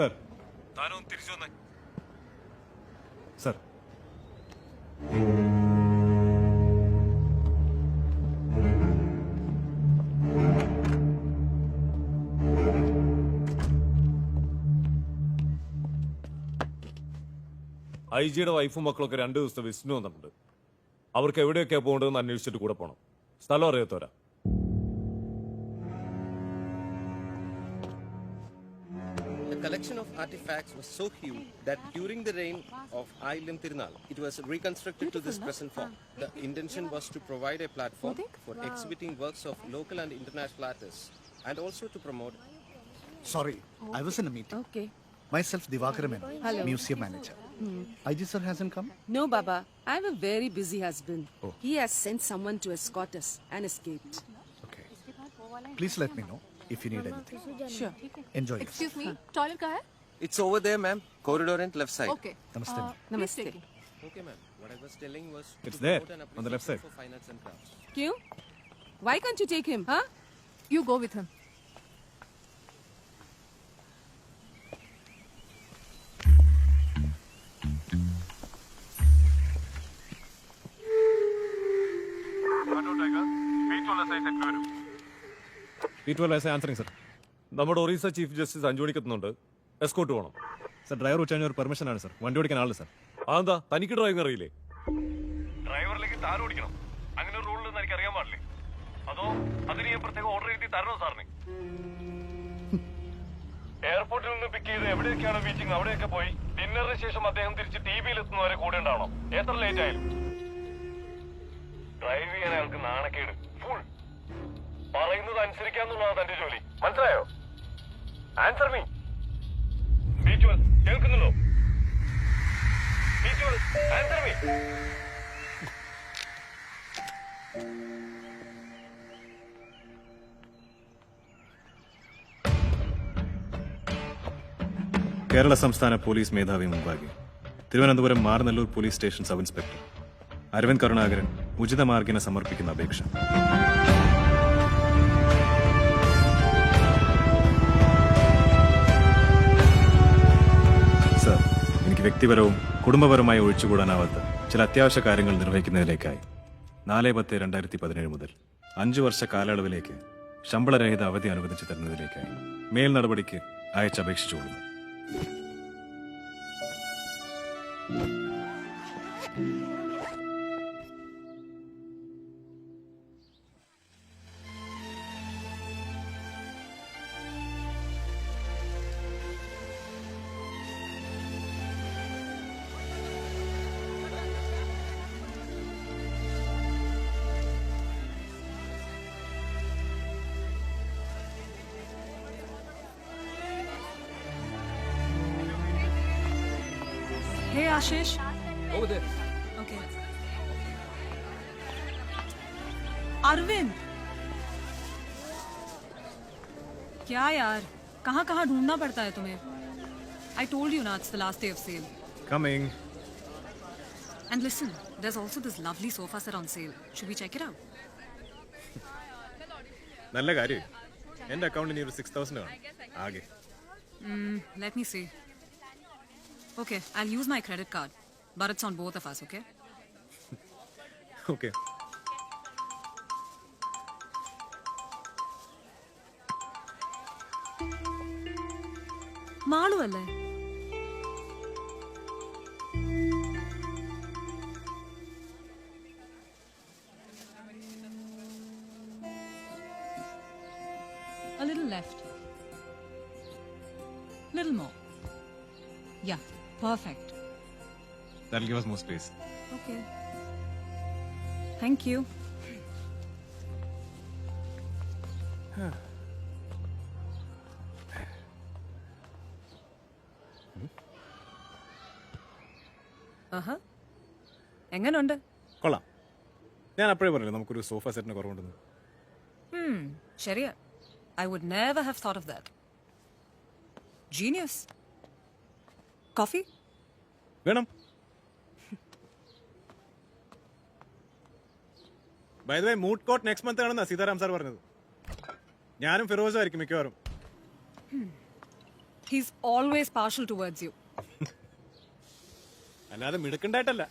Sir. താനൊന്ന് തിരിച്ചു വന്നേ. സർ. ഐ ജിയുടെ വൈഫും മക്കളൊക്കെ രണ്ട് ദിവസത്തെ വിസിറ്റിന് വന്നിട്ടുണ്ട്. അവർക്ക് എവിടെയൊക്കെയാണ് പോകേണ്ടതെന്ന് അന്വേഷിച്ചിട്ട് കൂടെ പോകണം സ്ഥലം അറിയാത്തവരാ. artifacts were so huge that during the reign of Ilim Tirnal, it was reconstructed to this present form. The intention was to provide a platform for exhibiting works of local and international artists and also to promote. Sorry, I was in a meeting. Okay. Myself, Divakar Menon, museum manager. Hmm. IG sir hasn't come? No, Baba. I have a very busy husband. Oh. He has sent someone to escort us and escaped. Okay. Please let me know if you need anything. Sure. Enjoy. Excuse yourself. me, toilet ka hai? It's over there, ma'am. Corridor and left side. Okay. Namaste. Uh, please take. Okay, ma'am. What I was telling was It's to there, an on the left side. For finance and crafts. Q, why can't you take him? Huh? You go with him. വീട്ടുവല്ല answering sir നമ്മുടെ Orissa chief justice അഞ്ചുമണിക്കെത്തുന്നുണ്ട് escort പോകണം sir driver ഉച്ച ഒരു permission ആണ് sir വണ്ടി ഓടിക്കാൻ ആളില്ല സർ അതെന്താ? തനിക്ക് ഡ്രൈവിംഗ് അറിയില്ലേ? ഡ്രൈവറിലേക്ക് താൻ ഓടിക്കണം. അങ്ങനെ ഒരു റൂളിലെന്ന് എനിക്ക് അറിയാൻ പാടില്ലേ? അതോ അതിന് ഞാൻ പ്രത്യേക ഓർഡർ എഴുതി തരണോ സാറിന് എയർപോർട്ടിൽ നിന്ന് പിക്ക് ചെയ്ത് എവിടെയൊക്കെയാണ് മീറ്റിംഗ് അവിടെയൊക്കെ പോയി. ഡിന്നറിന് ശേഷം അദ്ദേഹം തിരിച്ച് ടി വിയിൽ എത്തുന്നവരെ കൂടെ ഉണ്ടാവണം. എത്ര ലേറ്റ് ആയാലും. ഡ്രൈവ് ചെയ്യാൻ അയാൾക്ക് നാണക്കേട്. ഫുൾ പറയുന്നത് അനുസരിക്കാന്നുള്ളതാണ് തന്റെ ജോലി. മനസ്സിലായോ? ആൻസർ മീ ബീച്ചുവൽ കേൾക്കുന്നുണ്ടോ? കേരള സംസ്ഥാന പോലീസ് മേധാവി മുമ്പാകെ. Thiruvananthapuram Maranalloor police station sub inspector. Aravind Karunakaran ഉചിതമാർഗിന് സമർപ്പിക്കുന്ന അപേക്ഷ. വ്യക്തിപരവും കുടുംബപരമായി ഒഴിച്ചുകൂടാനാവാത്ത ചില അത്യാവശ്യ കാര്യങ്ങൾ നിർവഹിക്കുന്നതിലേക്കായി. നാല് പത്ത് രണ്ടായിരത്തി പതിനേഴ് മുതൽ അഞ്ചു വർഷ കാലയളവിലേക്ക് ശമ്പളരഹിത അവധി അനുവദിച്ചു തരുന്നതിലേക്കായി മേൽ നടപടിക്ക് അയച്ചപേക്ഷിച്ചുകൊള്ളുന്നു. Ashish. Over there. Okay. Arvind क्या यार कहाँ कहाँ ढूंढना पड़ता है तुम्हें आई टोल्ड यू ना it's the last day of sale Coming. And listen, there's also this lovely sofa set on sale. Should we check it out? നല്ല കാര്യം എന്റെ അക്കൗണ്ടിൽ ഇനി ഒരു സിക്സ് തൗസൻഡ് ആണ് ആകെ Let me see. Okay, I'll use my credit card, but it's on both of us, okay? Okay Malu That'll give us more space. Okay. Thank you. ആഹാ എങ്ങനുണ്ട്? കൊള്ളാം. ഞാൻ അപ്പോഴേ പറഞ്ഞില്ല നമുക്കൊരു സോഫ സെറ്റിന് കുറവുണ്ടെന്ന്. ശരിയാ. I would never have thought of that genius coffee വേണം. By the way moot court next month ആണെന്നാ Sitaram sir പറഞ്ഞത്. ഞാനും ഫിറോസും ആയിരിക്കും മിക്കവാറും. He's always partial towards you അല്ലാതെ മിടുക്കുണ്ടായിട്ടല്ല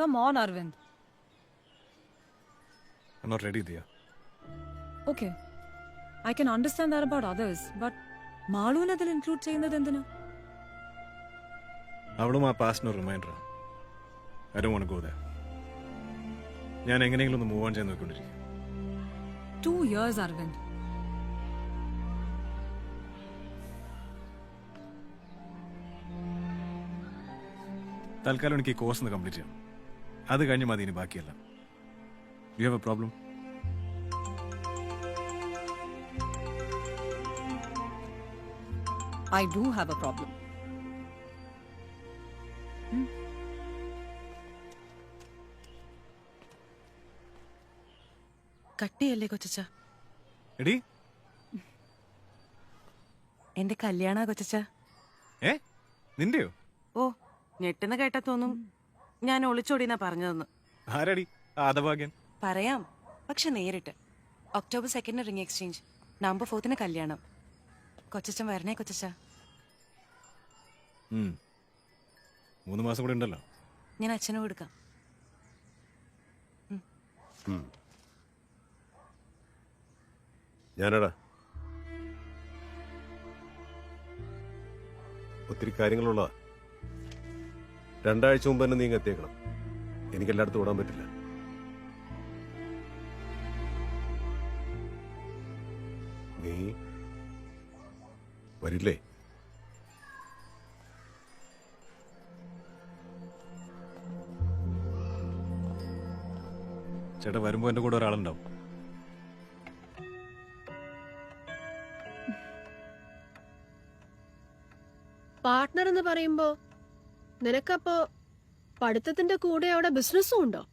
Come on, Arvind. I'm not ready, Diya. Okay. I can understand that about others, but മാളുവിനെ അതിൽ include ചെയ്യുന്നത് എന്തിനാ അവളും ആ പാസ്റ്റിന് reminder I do go the ഞാൻ എങ്ങനെയെങ്കിലും ഒന്ന് മൂവ് ഓൺ ചെയ്യാൻ നോക്കിക്കൊണ്ടിരിക്കും ടു ഇയേഴ്സ് അരവിന്ദ് തൽക്കാലം എനിക്ക് ഈ കോഴ്സ് ഒന്ന് കംപ്ലീറ്റ് ചെയ്യണം അത് കഴിഞ്ഞ് മതി ഇനി ബാക്കിയല്ല. You have a problem I do have a problem കട്ടിയല്ലേ കൊച്ചച്ച എടി? എന്റെ കല്യാണ കൊച്ചച്ച ഏ? നിന്റെയോ? ഓ ഞെട്ടുന്ന കേട്ടാ തോന്നും. ഞാൻ ഒളിച്ചോടിന്നാ പറഞ്ഞതെന്ന്. ആരടി? ആദഭാഗ്യൻ പറയാം. പക്ഷെ നേരിട്ട്. October second ring exchange November ഫോർത്തിന് കല്യാണം. കൊച്ചച്ചൻ വരണേ കൊച്ചച്ച ഉം. മൂന്ന് മാസം കൂടെ ഉണ്ടല്ലോ. ഞാൻ അച്ഛനെ കൊടുക്കാം ഞാനടാ. ഒത്തിരി കാര്യങ്ങളുള്ളതാ. രണ്ടാഴ്ച മുമ്പ് തന്നെ നീ ഇങ്ങ് എത്തിയേക്കണം എനിക്ക് എല്ലായിടത്തും ഓടാൻ പറ്റില്ല. നീ വരില്ലേ? ചേട്ടാ വരുമ്പോ എന്റെ കൂടെ ഒരാളുണ്ടാവും. പാർട്ട്ണർ എന്ന് പറയുമ്പോ നിനക്കപ്പോ പഠിത്തത്തിന്റെ കൂടെ അവിടെ ബിസിനസ്സും ഉണ്ടോ?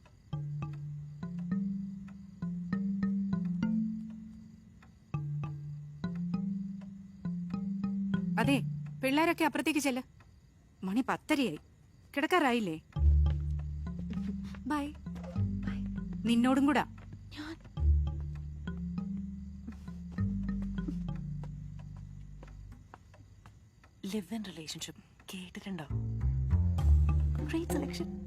അതെ പിള്ളേരൊക്കെ അപ്പുറത്തേക്ക് ചെല്ല. മണി പത്തരയായി. കിടക്കാറായില്ലേ? ബൈ. നിന്നോടും കൂടാ. ലിവ് ഇൻ റിലേഷൻഷിപ്പ് കേട്ടിട്ടുണ്ടോ? ഗ്രേറ്റ് സെലക്ഷൻ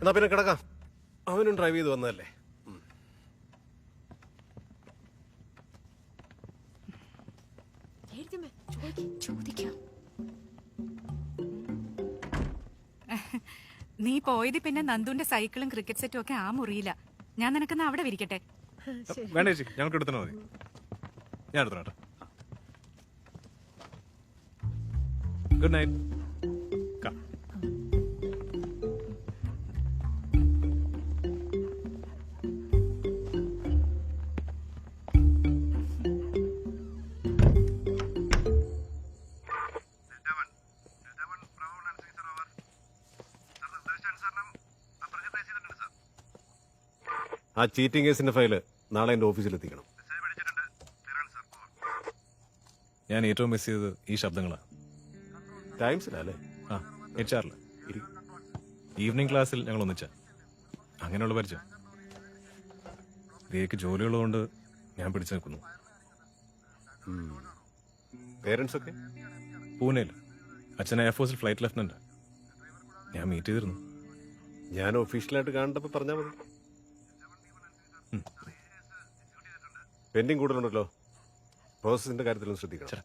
എന്നാ പിന്നെ കിടക്കാം. അവനും ഡ്രൈവ് ചെയ്ത് വന്നതല്ലേ? ചോദിക്കാം. നീ പോയത് പിന്നെ നന്ദുന്റെ സൈക്കിളും ക്രിക്കറ്റ് സെറ്റും ഒക്കെ ആ മുറിയില്ല ഞാൻ നിനക്കെന്നാ അവിടെ വിരിക്കട്ടെ? വേണ്ട ചേച്ചി ഞങ്ങൾക്ക് എടുത്തോ മതി. ഞാൻ എടുത്തോട്ടെ ഗുഡ് നൈറ്റ് ആ ചീറ്റിംഗ് കേസിന്റെ ഫയൽ നാളെ എന്റെ ഓഫീസിൽ എത്തിക്കണം. ഞാൻ ഏറ്റവും മിസ് ചെയ്തത് ഈ ശബ്ദങ്ങളാണ്. ടൈംസിലല്ലേ? ആ എച്ച് ആറിൽ ഈവനിങ് ക്ലാസ്സിൽ ഞങ്ങൾ ഒന്നിച്ച. അങ്ങനെയുള്ള പരിചയം. റിയക്ക് ജോലിയുള്ളതുകൊണ്ട് ഞാൻ പിടിച്ചു നിൽക്കുന്നു. പേരൻസ് ഒക്കെ പൂനെയിൽ. അച്ഛൻ എയർഫോഴ്സിൽ ഫ്ലൈറ്റ് ലെഫ്റ്റനന്റ് ഞാൻ മീറ്റ് ചെയ്തിരുന്നു. ഞാൻ ഒഫീഷ്യലായിട്ട് കാണേണ്ടപ്പോ പറഞ്ഞാൽ മതി. പെൻഡിങ് കൂടുതലുണ്ടല്ലോ. പ്രോസസ്സിന്റെ കാര്യത്തിലൊന്നും ശ്രദ്ധിക്കണം.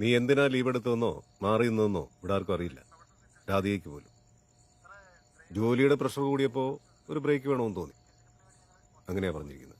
നീ എന്തിനാ ലീവ് എടുത്തെന്നോ മാറി നിന്നോ ഇവിടെ ആർക്കും അറിയില്ല. രാധികയ്ക്ക് പോലും. ജോലിയുടെ പ്രഷർ കൂടിയപ്പോ ഒരു ബ്രേക്ക് വേണമെന്ന് തോന്നി. അങ്ങനെയാ പറഞ്ഞിരിക്കുന്നത്.